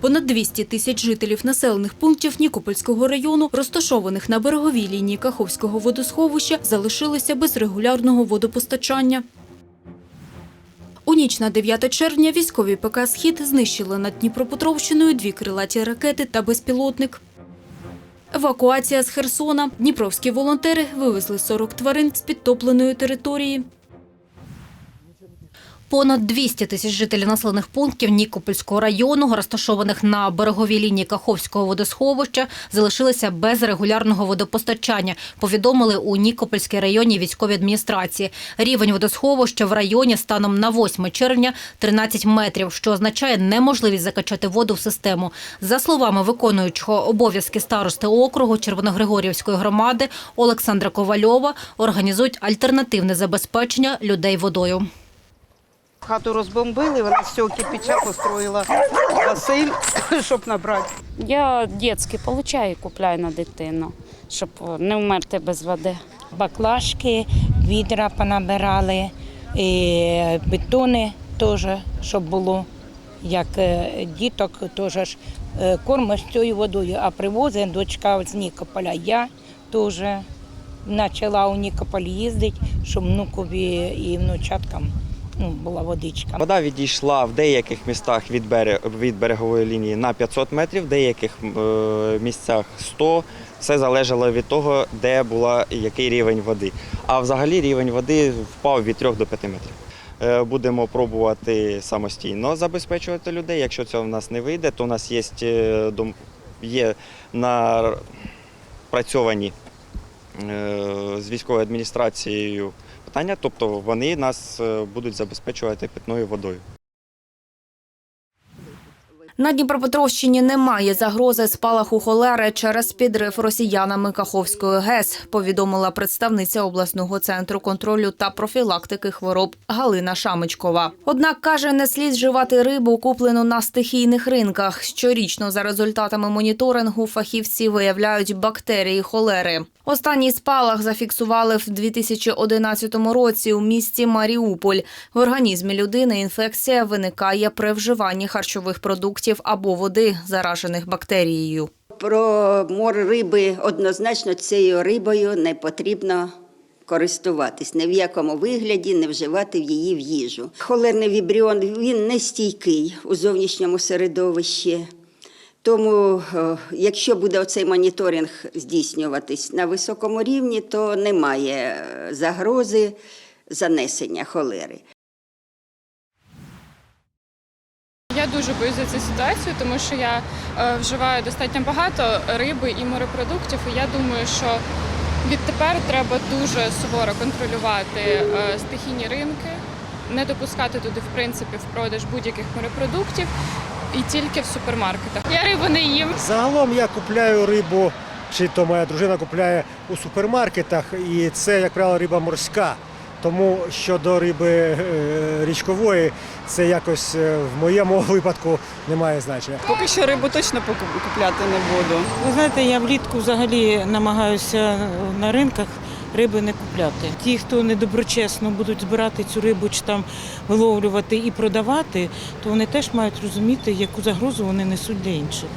Понад 200 тисяч жителів населених пунктів Нікопольського району, розташованих на береговій лінії Каховського водосховища, залишилися без регулярного водопостачання. У ніч на 9 червня військові ПК «Схід» знищили над Дніпропетровщиною дві крилаті ракети та безпілотник. Евакуація з Херсона. Дніпровські волонтери вивезли 40 тварин з підтопленої території. Понад 200 тисяч жителів населених пунктів Нікопольського району, розташованих на береговій лінії Каховського водосховища, залишилися без регулярного водопостачання. Повідомили у Нікопольській районній військовій адміністрації. Рівень водосховища в районі станом на 8 червня 13 метрів, що означає неможливість закачати воду в систему. За словами виконуючого обов'язки старости округу Червоногригорівської громади Олександра Ковальова, організують альтернативне забезпечення людей водою. Хату розбомбили, вона з цього кирпича построїла басейн, щоб набрати. Я дітські получаю і купляю на дитину, щоб не вмерти без води. баклажки, відра понабирали, і бетони теж, щоб було. Як е, діток теж ж е, кормиш цією водою, а привозить дочка з Нікополя. Я теж почала у Нікополь їздити, щоб внукові і внучаткам ну, була водичка. Вода відійшла в деяких містах від, бере- від берегової лінії на 500 метрів, в деяких е, місцях 100. Все залежало від того, де була який рівень води. А взагалі рівень води впав від 3 до 5 метрів. Е, Будемо пробувати самостійно забезпечувати людей. Якщо цього в нас не вийде, то у нас є, е, є напрацьовані е, з військовою адміністрацією питання, тобто вони нас е, будуть забезпечувати питною водою. На Дніпропетровщині немає загрози спалаху холери через підрив росіянами Каховської ГЕС, повідомила представниця обласного центру контролю та профілактики хвороб Галина Шамичкова. Однак каже, не слід вживати рибу, куплену на стихійних ринках. Щорічно за результатами моніторингу фахівці виявляють бактерії холери. Останній спалах зафіксували в 2011 році у місті Маріуполь. В організмі людини інфекція виникає при вживанні харчових продуктів або води, заражених бактерією. Про мор риби однозначно цією рибою не потрібно користуватись ні в якому вигляді, не вживати її в їжу. Холерний вібріон він не стійкий у зовнішньому середовищі. Тому, е, якщо буде оцей моніторинг здійснюватись на високому рівні, то немає е, загрози занесення холери. Я дуже боюсь за цю ситуацію, тому що я е, вживаю достатньо багато риби і морепродуктів. І я думаю, що відтепер треба дуже суворо контролювати е, стихійні ринки, не допускати туди, в принципі, в продаж будь-яких морепродуктів і тільки в супермаркетах. Я рибу не їм. Загалом я купляю рибу, чи то моя дружина купляє у супермаркетах, і це, як правило, риба морська. Тому щодо риби е, річкової, це якось е, в моєму випадку не має значення. Поки що рибу точно купляти не буду. Ви знаєте, я влітку взагалі намагаюся на ринках риби не купляти. Ті, хто недоброчесно будуть збирати цю рибу чи там виловлювати і продавати, то вони теж мають розуміти, яку загрозу вони несуть для інших.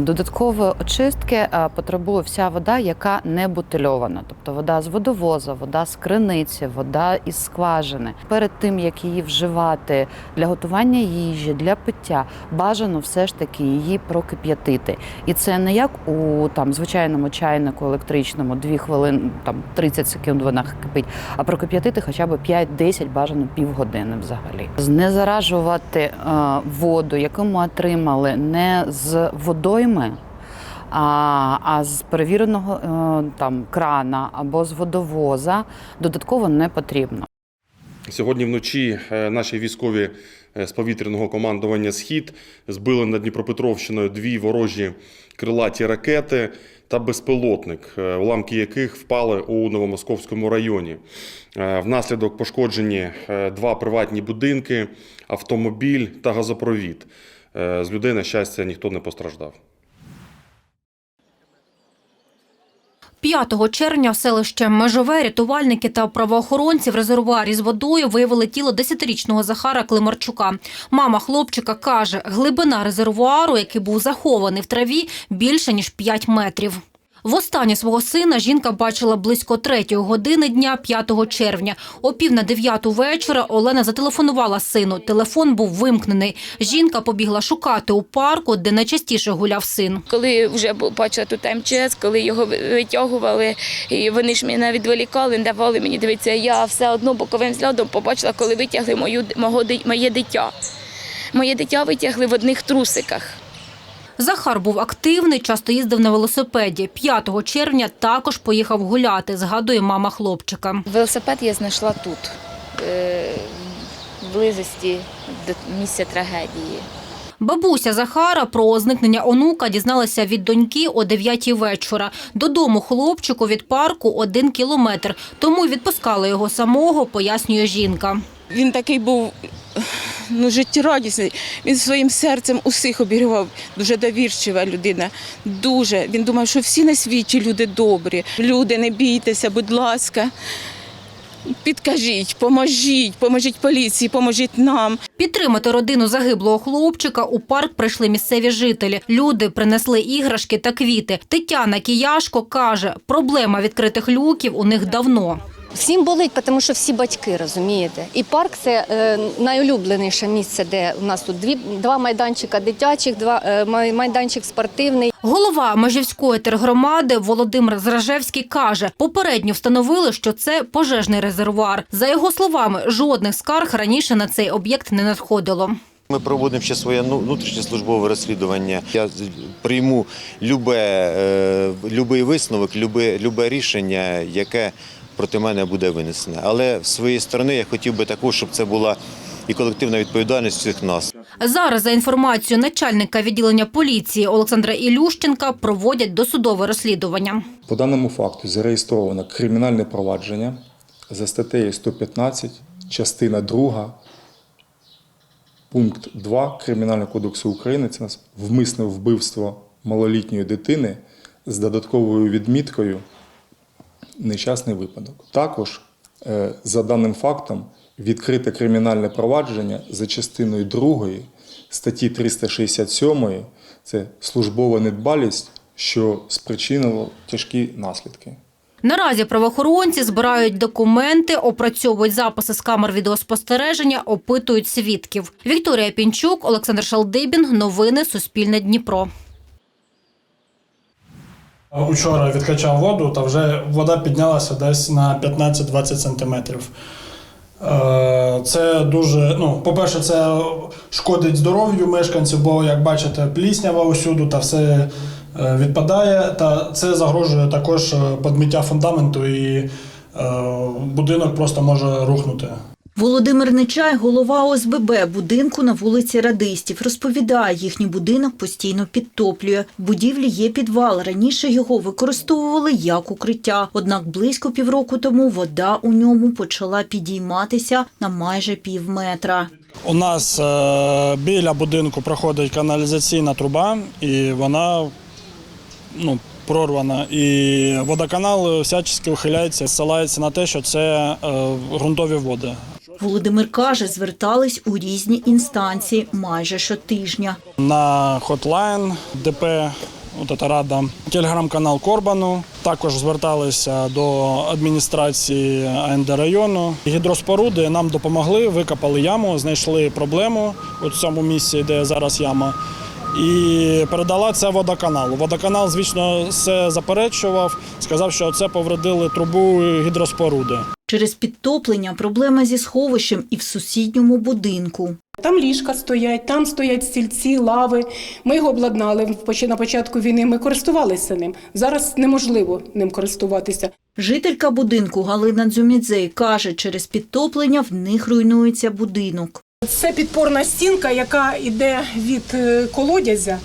Додаткової очистки е, потребує вся вода, яка не бутильована, тобто вода з водовоза, вода з криниці, вода із скважини. Перед тим як її вживати для готування їжі, для пиття, бажано все ж таки її прокип'ятити. І це не як у там звичайному чайнику електричному 2 хвилини, там 30 секунд вона кипить, а прокип'ятити хоча б 5-10, бажано півгодини взагалі. Знезаражувати е, воду, яку ми отримали не з водойми, а, а з перевіреного е, там крана або з водовоза додатково не потрібно. Сьогодні вночі е, наші військові е, з повітряного командування Схід збили над Дніпропетровщиною дві ворожі крилаті ракети та безпілотник, уламки яких впали у Новомосковському районі. Внаслідок пошкоджені два приватні будинки, автомобіль та газопровід. З людей, на щастя, ніхто не постраждав. 5 червня в селище Межове рятувальники та правоохоронці в резервуарі з водою виявили тіло 10-річного Захара Климарчука. Мама хлопчика каже, глибина резервуару, який був захований в траві, більше ніж 5 метрів. Востаннє свого сина жінка бачила близько третьої години дня 5 червня. О пів на дев'яту вечора Олена зателефонувала сину. Телефон був вимкнений. Жінка побігла шукати у парку, де найчастіше гуляв син. Коли вже бачила тут МЧС, коли його витягували, і вони ж мене відволікали, не давали мені дивитися. Я все одно боковим взглядом побачила, коли витягли мою, мого, моє дитя. Моє дитя витягли в одних трусиках. Захар був активний, часто їздив на велосипеді. 5 червня також поїхав гуляти, згадує мама хлопчика. Велосипед я знайшла тут, е, в близості до місця трагедії. Бабуся Захара про зникнення онука дізналася від доньки о 9 вечора. Додому хлопчику від парку один кілометр, тому й відпускали його самого, пояснює жінка. Він такий був ну, життєрадісний. Він своїм серцем усіх обігрівав. Дуже довірчива людина. Дуже. Він думав, що всі на світі люди добрі. Люди, не бійтеся, будь ласка. Підкажіть, поможіть, поможіть поліції, поможіть нам. Підтримати родину загиблого хлопчика у парк прийшли місцеві жителі. Люди принесли іграшки та квіти. Тетяна Кияшко каже, проблема відкритих люків у них давно. Всім болить, тому що всі батьки, розумієте. І парк це е, найулюбленіше місце, де у нас тут дві, два майданчика дитячих, два е, май- майданчик спортивний. Голова Межівської тергромади Володимир Зражевський каже, попередньо встановили, що це пожежний резервуар. За його словами, жодних скарг раніше на цей об'єкт не надходило. Ми проводимо ще своє ну, внутрішнє службове розслідування. Я прийму любе, е, любий висновок, любе, любе рішення, яке проти мене буде винесене. Але з своєї сторони я хотів би також, щоб це була і колективна відповідальність всіх нас. Зараз, за інформацією начальника відділення поліції Олександра Ілющенка, проводять досудове розслідування. По даному факту зареєстровано кримінальне провадження за статтею 115, частина 2, пункт 2 Кримінального кодексу України. Це нас вмисне вбивство малолітньої дитини з додатковою відміткою нещасний випадок. Також е, за даним фактом відкрите кримінальне провадження за частиною 2 статті 367 це службова недбалість, що спричинило тяжкі наслідки. Наразі правоохоронці збирають документи, опрацьовують записи з камер відеоспостереження, опитують свідків. Вікторія Пінчук, Олександр Шалдибін. Новини Суспільне Дніпро. Учора відкачав воду, та вже вода піднялася десь на 15-20 сантиметрів. Е, Це дуже, ну, по-перше, це шкодить здоров'ю мешканців, бо, як бачите, пліснява усюди та все е, відпадає. Та це загрожує також е, підмиття фундаменту і будинок просто може рухнути. Володимир Нечай, голова ОСББ будинку на вулиці Радистів, розповідає, їхній будинок постійно підтоплює. В будівлі є підвал. Раніше його використовували як укриття. Однак близько півроку тому вода у ньому почала підійматися на майже пів метра. У нас е, біля будинку проходить каналізаційна труба, і вона ну, прорвана. І водоканал всячески ухиляється, ссилається на те, що це е, ґрунтові води. Володимир каже, звертались у різні інстанції майже щотижня. На хотлайн ДП, рада, телеграм-канал Корбану. Також зверталися до адміністрації АНД району. Гідроспоруди нам допомогли, викопали яму, знайшли проблему у цьому місці, де зараз яма. І передала це водоканалу. Водоканал, звісно, все заперечував, сказав, що це повредили трубу гідроспоруди. Через підтоплення проблема зі сховищем і в сусідньому будинку. Там ліжка стоять, там стоять стільці, лави. Ми його обладнали на початку війни. Ми користувалися ним. Зараз неможливо ним користуватися. Жителька будинку Галина Дзюмідзей каже, через підтоплення в них руйнується будинок. Це підпорна стінка, яка йде від е, колодязя.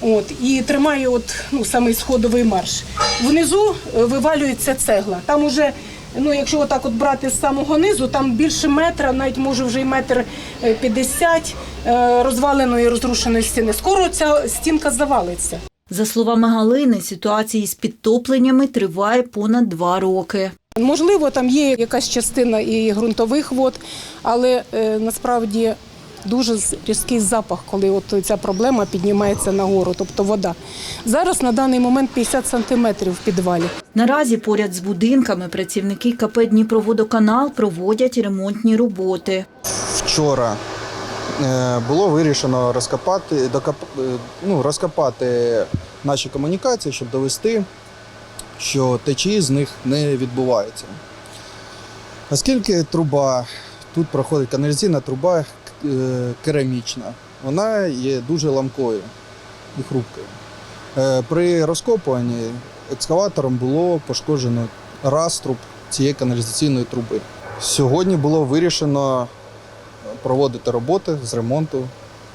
От, і тримає от, ну, самий сходовий марш. Внизу е, вивалюється цегла. Там уже, ну, якщо отак от брати з самого низу, там більше метра, навіть може вже й метр е, п'ятдесят е, розваленої розрушеної стіни. Скоро ця стінка завалиться. За словами Галини, ситуація з підтопленнями триває понад два роки. Можливо, там є якась частина і ґрунтових вод, але е, насправді дуже різкий запах, коли от ця проблема піднімається нагору, тобто вода. Зараз на даний момент 50 сантиметрів в підвалі. Наразі поряд з будинками працівники КП Дніпроводоканал проводять ремонтні роботи. Вчора е, було вирішено розкопати, докоп, е, ну, розкопати наші комунікації, щоб довести, що течії з них не відбуваються. Оскільки труба, тут проходить каналізаційна труба е, керамічна, вона є дуже ламкою і хрупкою. Е, При розкопуванні екскаватором було пошкоджено раструб цієї каналізаційної труби. Сьогодні було вирішено проводити роботи з ремонту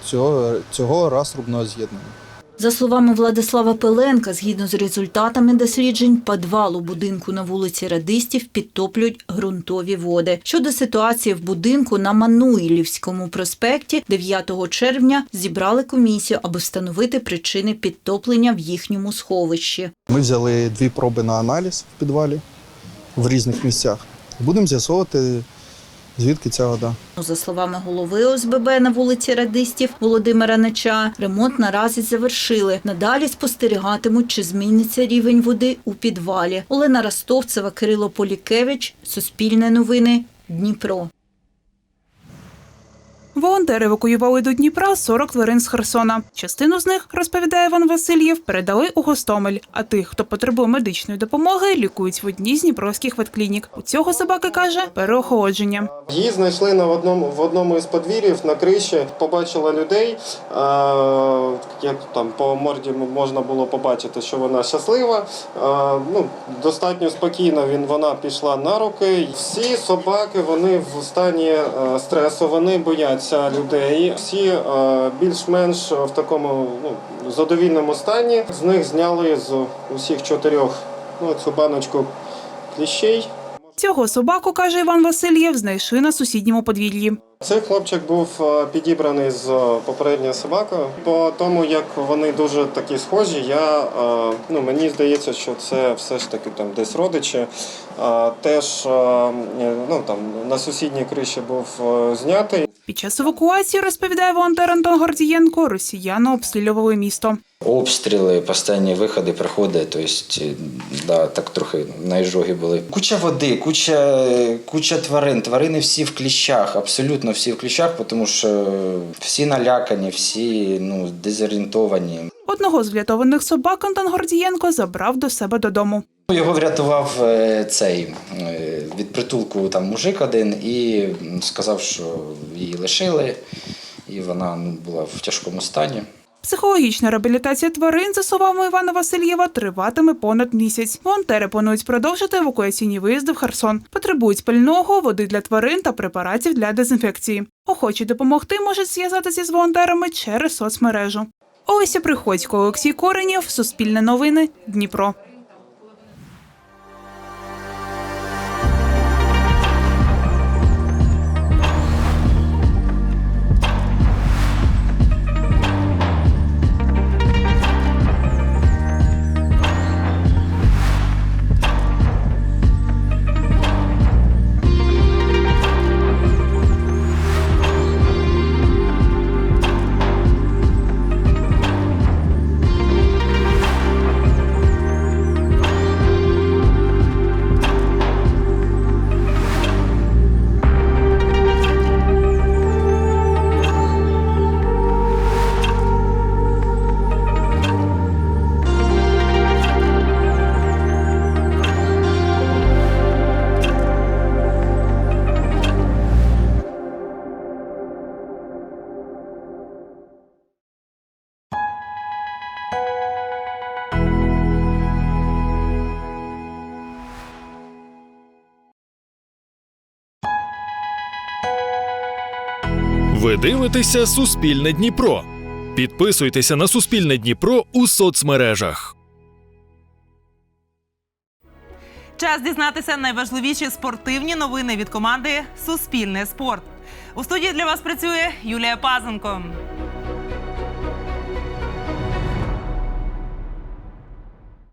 цього, цього раструбного з'єднання. За словами Владислава Пеленка, згідно з результатами досліджень, підвал у будинку на вулиці Радистів підтоплюють ґрунтові води. Щодо ситуації в будинку на Мануїлівському проспекті 9 червня зібрали комісію, аби встановити причини підтоплення в їхньому сховищі. Ми взяли дві проби на аналіз в підвалі в різних місцях. Будемо з'ясовувати, звідки ця вода. За словами голови ОСББ на вулиці Радистів Володимира Неча, ремонт наразі завершили. Надалі спостерігатимуть, чи зміниться рівень води у підвалі. Олена Ростовцева, Кирило Полікевич, Суспільне новини, Дніпро. Волонтери евакуювали до Дніпра 40 тварин з Херсона. Частину з них, розповідає Іван Васильєв, передали у Гостомель. А тих, хто потребує медичної допомоги, лікують в одній з дніпровських ветклінік. У цього собаки каже переохолодження. Її знайшли на одному в одному із подвір'їв на криші. Побачила людей. Як там по морді можна було побачити, що вона щаслива. Ну достатньо спокійно. Він вона пішла на руки. Всі собаки вони в стані е, стресу. Вони бояться людей. Всі е, більш-менш в такому ну задовільному стані. З них зняли з усіх чотирьох ну, цю баночку кліщей. Цього собаку, каже Іван Васильєв, знайшли на сусідньому подвір'ї. Цей хлопчик був е, підібраний з е, попередньою собакою. По тому, як вони дуже такі схожі, я е, ну мені здається, що це все ж таки там десь родичі. Теж ну там на сусідній криші був знятий. Під час евакуації, розповідає волонтер Антон Гордієнко, росіяни обстрілювали місто. Обстріли, постійні виходи, приходи, тобто, да, так трохи на іжогі були. Куча води, куча, куча тварин. Тварини всі в кліщах, абсолютно всі в кліщах, тому що всі налякані, всі ну, дезорієнтовані. Одного з врятованих собак Антон Гордієнко забрав до себе додому. Його врятував е, цей е, від притулку там мужик один і сказав, що її лишили, і вона ну, була в тяжкому стані. Психологічна реабілітація тварин, за словами Івана Васильєва, триватиме понад місяць. Волонтери планують продовжити евакуаційні виїзди в Херсон. Потребують пального, води для тварин та препаратів для дезінфекції. Охочі допомогти можуть зв'язатися з волонтерами через соцмережу. Олеся Приходько, Олексій Коренєв, Суспільне новини, Дніпро. Ви дивитеся Суспільне Дніпро. Підписуйтеся на Суспільне Дніпро у соцмережах. Час дізнатися найважливіші спортивні новини від команди Суспільне спорт. У студії для вас працює Юлія Пазенко.